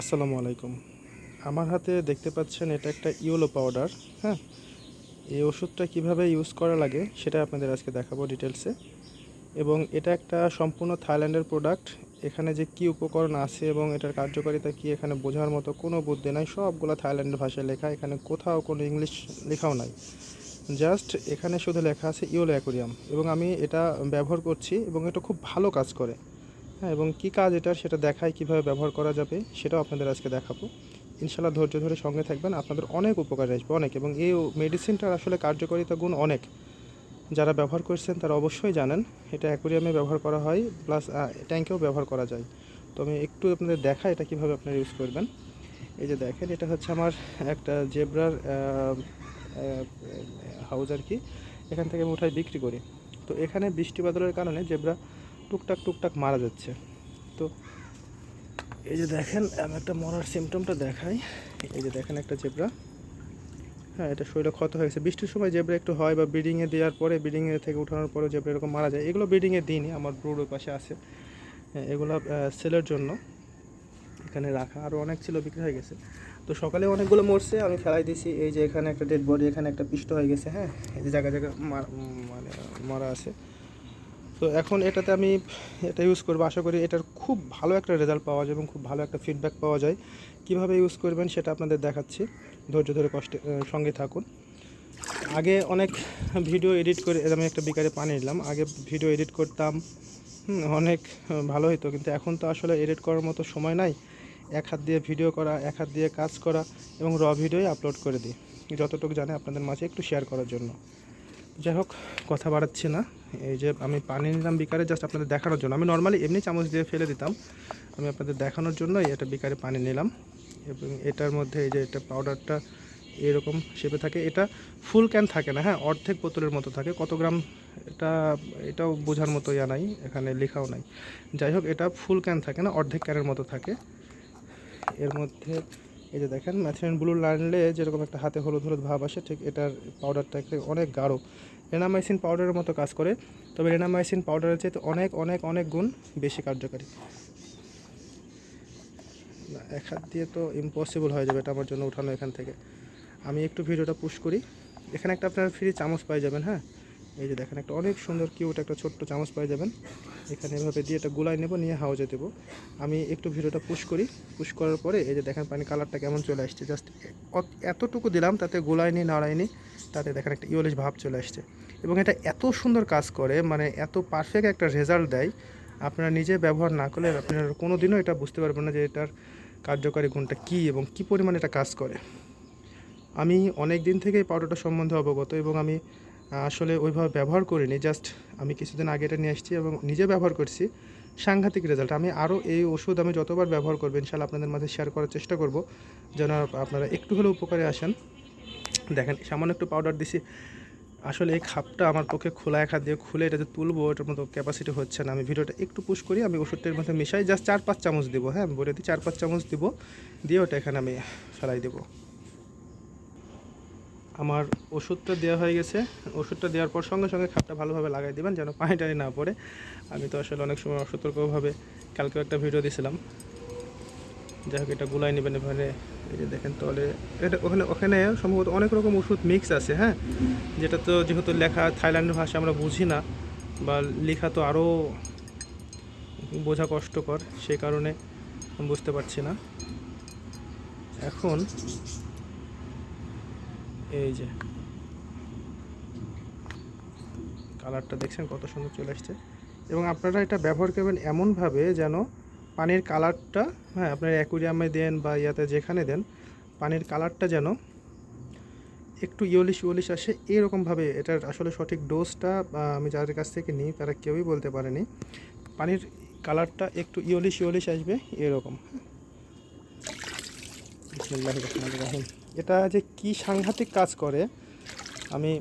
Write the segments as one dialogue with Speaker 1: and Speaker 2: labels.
Speaker 1: আসসালামু আলাইকুম। আমার হাতে দেখতে পাচ্ছেন এটা একটা ইয়েলো পাউডার হ্যাঁ? এই ওষুধটা কীভাবে ইউজ করা লাগে সেটা আপনাদের আজকে দেখাবো ডিটেলসে এবং এটা একটা সম্পূর্ণ থাইল্যান্ডের প্রোডাক্ট। এখানে যে কি উপকরণ আছে এবং এটার কার্যকারিতা কি এখানে বোঝার মতো কোনো বুদ্ধি নাই। সবগুলো থাইল্যান্ডের ভাষায় লেখা, এখানে কোথাও কোনো ইংলিশ লেখাও নাই। জাস্ট এখানে শুধু লেখা আছে ইয়েলো অ্যাকোরিয়াম। এবং আমি এটা ব্যবহার করছি এবং এটা খুব ভালো কাজ করে। হ্যাঁ এবং কী কাজ এটা সেটা দেখায় কীভাবে ব্যবহার করা যাবে সেটাও আপনাদের আজকে দেখাবো। ইনশাল্লাহ ধৈর্য ধরে সঙ্গে থাকবেন, আপনাদের অনেক উপকার আসবে, অনেক, এবং এই মেডিসিনটার আসলে কার্যকারিতা গুণ অনেক। যারা ব্যবহার করছেন তারা অবশ্যই জানেন, এটা অ্যাকোরিয়ামে ব্যবহার করা হয় প্লাস ট্যাঙ্কেও ব্যবহার করা যায়। তো আমি একটু আপনাদের দেখা এটা কীভাবে আপনারা ইউজ করবেন। এই যে দেখেন, এটা হচ্ছে আমার একটা জেব্রার হাউস আর কি। এখান থেকে আমি উঠাই বিক্রি করি। তো এখানে বৃষ্টি বাদলের কারণে জেব্রা টুকটাক টুকটাক মারা যাচ্ছে। তো এই যে দেখেন আমি একটা মরার সিমটমটা দেখাই। এই যে দেখেন একটা জেব্রা। হ্যাঁ এটা শরীরে ক্ষত হয়ে গেছে। বৃষ্টির সময় জেব্রা একটু হয় বা ব্রিডিংয়ে দেওয়ার পরে ব্রিডিংয়ে থেকে উঠানোর পরে জেব্রা এরকম মারা যায়। এগুলো ব্রিডিংয়ে দিনই আমার ব্রুড ওই পাশে আছে। হ্যাঁ, এগুলো সেলের জন্য এখানে রাখা। আরও অনেক ছিল বিক্রি হয়ে গেছে। তো সকালে অনেকগুলো মরছে আমি ফেলাই দিয়েছি। এই যে এখানে একটা ডেড বডি এখানে একটা পিষ্ট হয়ে গেছে। হ্যাঁ এই যে জায়গা জায়গা মার- মানে মরা আছে। তো এখন এটাতে আমি এটা ইউজ করব। আশা করি এটার খুব ভালো একটা রেজাল্ট পাওয়া যায় এবং খুব ভালো একটা ফিডব্যাক পাওয়া যায়। কীভাবে ইউজ করবেন সেটা আপনাদের দেখাচ্ছি। ধৈর্য ধরে কষ্টে সঙ্গে থাকুন। আগে অনেক ভিডিও এডিট করে আমি একটা বিকারে পানি নিলাম। আগে ভিডিও এডিট করতাম অনেক ভালো হতো কিন্তু এখন তো আসলে এডিট করার মতো সময় নাই। এক হাত দিয়ে ভিডিও করা, এক হাত দিয়ে কাজ করা এবং র ভিডিওই আপলোড করে দিই। যতটুকু জানে আপনাদের মাঝে একটু শেয়ার করার জন্য। যাই হোক, কথা বাড়াচ্ছি না। এই যে আমি পানি নিলাম বিকারে জাস্ট আপনাদের দেখানোর জন্য। আমি নর্মালি এমনি চামচ দিয়ে ফেলে দিতাম। আমি আপনাদের দেখানোর জন্যই এটা বিকারে পানি নিলাম। এবং এটার মধ্যে এই যে এটা পাউডারটা এরকম শেপে থাকে। এটা ফুল ক্যান থাকে না হ্যাঁ? অর্ধেক বোতলের মতো থাকে। কত গ্রাম এটা, এটাও বোঝার মতো ইয়া নাই, এখানে লেখাও নাই। যাই হোক, এটা ফুল ক্যান থাকে না, অর্ধেক ক্যানের মতো থাকে। এর মধ্যে এই যে দেখেন ম্যাথিন ব্লু লাইনলে যেরকম একটা হাতে হলুদ হলুদ ভাব আসে ঠিক এটার পাউডারটা একটা অনেক গাঢ়। রেনামাইসিন পাউডারের মতো কাজ করে তবে রেনামাইসিন পাউডারের চাইতে অনেক অনেক অনেক গুণ বেশি কার্যকারী। না, এক হাত দিয়ে তো ইম্পসিবল হয়ে যাবে এটা আমার জন্য উঠানো এখান থেকে। আমি একটু ভিডিওটা পুশ করি। এখানে একটা আপনার ফ্রি চামচ পাই যাবেন হ্যাঁ? এই যে দেখেন একটা অনেক সুন্দর কিউট একটা ছোট্ট চামচ পাই যাবেন। এখানে এভাবে দিয়ে এটা গুলাই নেব, নিয়ে হাউজে দেবো। আমি একটু ভিডিওটা পুশ করি। পুশ করার পরে এই যে দেখেন পানি কালারটা কেমন চলে আসছে। জাস্ট এতটুকু দিলাম তাতে গোলায়নি নাড়ায়নি তাতে দেখেন একটা ইউলিশ ভাব চলে আসছে। এবং এটা এত সুন্দর কাজ করে মানে এত পারফেক্ট একটা রেজাল্ট দেয়। আপনারা নিজে ব্যবহার না করলে আপনারা কোনো দিনও এটা বুঝতে পারবেন না যে এটার কার্যকারী গুণটা কী এবং কী পরিমাণে এটা কাজ করে। আমি অনেক দিন থেকেই পাউডারটা সম্বন্ধে অবগত এবং আমি আসলে ওইভাবে ব্যবহার করিনি জাস্ট আমি কিছুদিন আগে এটা নিয়ে এসেছি এবং নিজে ব্যবহার করছি। সাংঘাতিক রেজাল্ট আমি আরও এই ওষুধ আমি যতবার ব্যবহার করব ইনশাল্লাহ আপনাদের মাঝে শেয়ার করার চেষ্টা করব। যেন আপনারা একটু হলেও উপকারে আসেন। দেখেন, সামান্য একটু পাউডার দিছি। আসলে এই খাপটা আমার পক্ষে খোলা এক হাত দিয়ে খুলে এটা যে তুলবো এটার মতো ক্যাপাসিটি হচ্ছে না। আমি ভিডিওটা একটু পুশ করি, আমি ওষুধটার মধ্যে মিশাই জাস্ট চার পাঁচ চামচ দিব। হ্যাঁ আমি বলে দিই চার পাঁচ চামচ দিব। দিয়ে ওটা এখানে আমি ফেলাই দেবো। আমার ওষুধটা দেওয়া হয়ে গেছে। ওষুধটা দেওয়ার পর সঙ্গে সঙ্গে খাপটা ভালোভাবে লাগাই দিবেন যেন পানি টানি না পড়ে। আমি তো আসলে অনেক সময় অসতর্কভাবে কালকেও একটা ভিডিও দিয়েছিলাম যাই হোক, এটা গুলাই নেবেন এখানে এই যে দেখেন তলে, এটা ওখানে ওখানে সম্ভবত অনেক রকম ওষুধ মিক্স আছে হ্যাঁ? যেটা তো যেহেতু লেখা থাইল্যান্ডের ভাষা আমরা বুঝি না, বা লেখা তো আরও বোঝা কষ্টকর সেই কারণে বুঝতে পারছি না। এখন এই যে। কালারটা দেখছেন কত সুন্দর চলে আসছে। এবং আপনারা এটা ব্যবহার করবেন এমনভাবে যেন পানির কালারটা হ্যাঁ আপনার অ্যাকুরিয়ামে দেন বা ইয়াতে যেখানে দেন, পানির কালারটা যেন একটু ইয়লিশ ইয়লিশ আসে, এরকমভাবে এটার আসলে সঠিক ডোজটা আমি যাদের কাছ থেকে নিই, তারা কেউই বলতে পারেনি। পানির কালারটা একটু ইয়লিশ ইয়লিশ আসবে, এরকম। বিসমিল্লাহির রহমানির রহিম। এটা যে কি সাংঘাতিক কাজ করে, আমি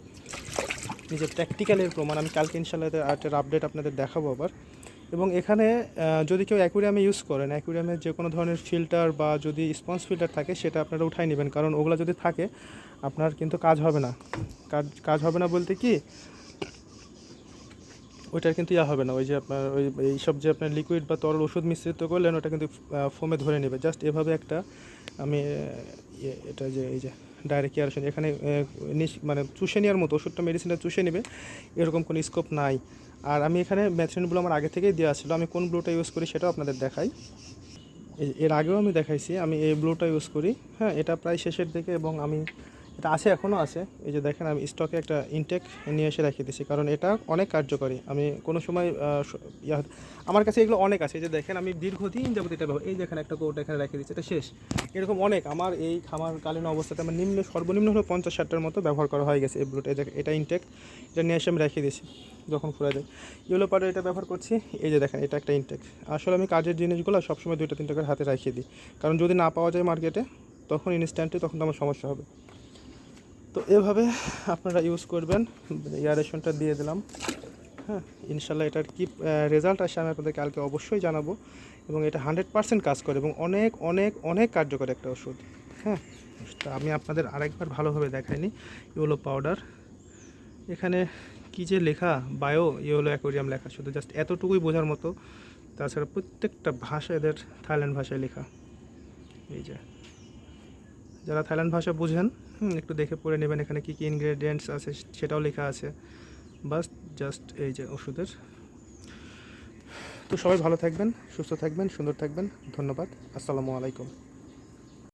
Speaker 1: নিজের প্র্যাকটিক্যালের প্রমাণ, আমি কালকে ইনশাল্লাহ আর্টের আপডেট আপনাদের দেখাবো আবার। এবং এখানে যদি কেউ অ্যাকুরিয়ামে ইউজ করেন অ্যাকুরিয়ামে যে কোনো ধরনের ফিল্টার বা যদি স্পঞ্জ ফিল্টার থাকে, সেটা আপনারা উঠাই নেবেন। কারণ ওগুলো যদি থাকে, আপনার কিন্তু কাজ হবে না। কাজ কাজ হবে না বলতে কি, ওইটার কিন্তু ইয়া হবে না। ওই যে আপনার, ওই, এইসব যে আপনার লিকুইড বা তরল ওষুধ মিশ্রিত করলেন, ওটা কিন্তু ফোমে ধরে নেবে। জাস্ট এভাবে একটা আমি এটা যে, এই যে ডাইরেক্ট ওষুধ, এখানে মানে চুষে নেওয়ার মতো, ওষুধটা মেডিসিনটা চুষে নেবে, এরকম কোনো স্কোপ নাই। আর আমি এখানে মেথিনগুলো আমার আগে থেকেই দেওয়া ছিল, আমি কোন ব্লুটা ইউজ করি সেটাও আপনাদের দেখাই। এর আগেও আমি দেখাইছি, আমি এই ব্লুটা ইউজ করি হ্যাঁ এটা প্রায় শেষের দিকে এবং আমি এটা আছে এখনও আছে। এই যে দেখেন, আমি স্টকে একটা ইনটেক নিয়ে এসে রেখে দিয়েছি কারণ এটা অনেক কার্যকরী। আমি কোনো সময় ইয়া, আমার কাছে এগুলো অনেক আছে। এই যে দেখেন, আমি দীর্ঘদিন যাবত এটা এই দেখেন একটা কোট এখানে রেখে দিচ্ছি, এটা শেষ। এরকম অনেক, আমার এই খামারকালীন অবস্থাতে আমার নিম্ন, সর্বনিম্ন হলো পঞ্চাশ ষাটটার মতো ব্যবহার করা হয়ে গেছে, এই ব্লুটা এটা ইনটেক এটা নিয়ে এসে আমি রেখে দিয়েছি যখন ফুরা যায়। ইয়েলো পাউডার এটা ব্যবহার করছি, এই যে দেখেন, এটা একটা ইনটেক আসলে আমি কাজের জিনিসগুলো সবসময় দুইটা, তিনটা করে হাতে রাখিয়ে দিই, কারণ যদি না পাওয়া যায় মার্কেটে তখন ইনস্ট্যান্টলি তখন তো আমার সমস্যা হবে। তো এভাবে আপনারা ইউজ করবেন। এয়ারেশনটা দিয়ে দিলাম। হ্যাঁ ইনশাল্লাহ এটার কী রেজাল্ট আসে আমি আপনাদের কালকে অবশ্যই জানাব। এবং এটা হান্ড্রেড পার্সেন্ট কাজ করে এবং অনেক অনেক অনেক কার্যকর একটা ওষুধ। হ্যাঁ তো আমি আপনাদের আরেকবার ভালোভাবে দেখাইনি। ইউলো পাউডার এখানে কি যে লেখা বায়ো ইয়েলো অ্যাকোরিয়াম লেখা, শুধু জাস্ট এতটুকুই বোঝার মতো। তাছাড়া প্রত্যেকটা ভাষা এদের থাইল্যান্ড ভাষায় লেখা। এই যে, যারা থাইল্যান্ড ভাষা বুঝেন হুম, একটু দেখে পড়ে নেবেন এখানে কী কী ইনগ্রেডিয়েন্টস আছে সেটাও লেখা আছে। বাস জাস্ট এই যে ওষুধের। তো সবাই ভালো থাকবেন সুস্থ থাকবেন সুন্দর থাকবেন। ধন্যবাদ। আসসালামু আলাইকুম।